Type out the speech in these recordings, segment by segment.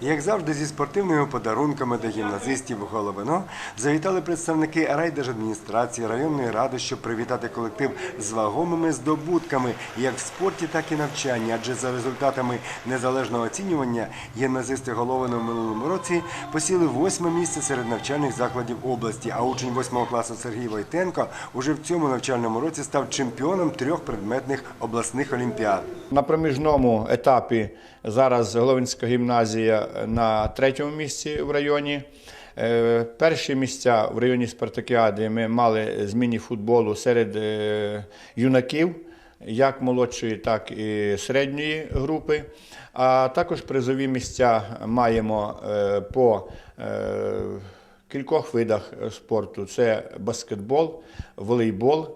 Як завжди, зі спортивними подарунками до гімназистів Головино завітали представники райдержадміністрації районної ради, щоб привітати колектив з вагомими здобутками як в спорті, так і навчанні. Адже за результатами незалежного оцінювання гімназисти Головино в минулому році посіли восьме місце серед навчальних закладів області. А учень восьмого класу Сергій Войтенко уже в цьому навчальному році став чемпіоном трьох предметних обласних олімпіад. На проміжному етапі зараз Головинська гімназія на третьому місці в районі. Е, Перші місця в районі Спартакіади ми мали з міні-футболу серед е, юнаків, як молодшої, так і середньої групи. А також призові місця маємо е, по кількох видах спорту: це баскетбол, волейбол,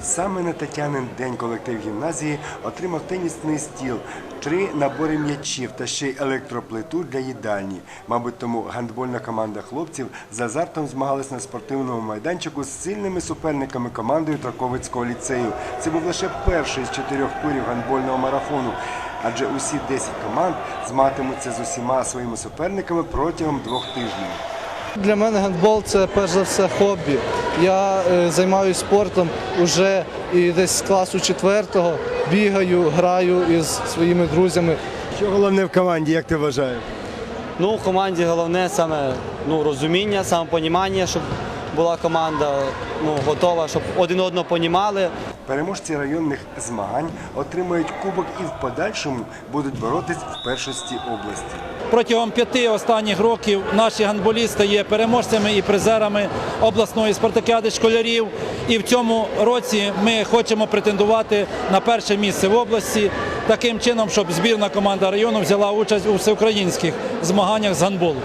Саме на Тетянин день колектив гімназії отримав тенісний стіл, три набори м'ячів та ще й електроплиту для їдальні. Мабуть, тому гандбольна команда хлопців з азартом змагалась на спортивному майданчику з сильними суперниками командою Траковицького ліцею. Це був лише перший з чотирьох турів гандбольного марафону. Адже усі 10 команд змагатимуться з усіма своїми суперниками протягом двох тижнів. Для мене гандбол це перш за все хобі. Я е, займаюся спортом уже і десь з класу четвертого бігаю, граю із своїми друзями. Що головне в команді, як ти вважаєш? Ну, в команді головне саме ну, розуміння, самопонімання, щоб була команда ну, готова, щоб один одного понімали. Переможці районних змагань отримають кубок і в подальшому будуть боротись в першості області. Протягом п'яти останніх років наші гандболісти є переможцями і призерами обласної спартакіади школярів. І в цьому році ми хочемо претендувати на перше місце в області, таким чином, щоб збірна команда району взяла участь у всеукраїнських змаганнях з гандболу.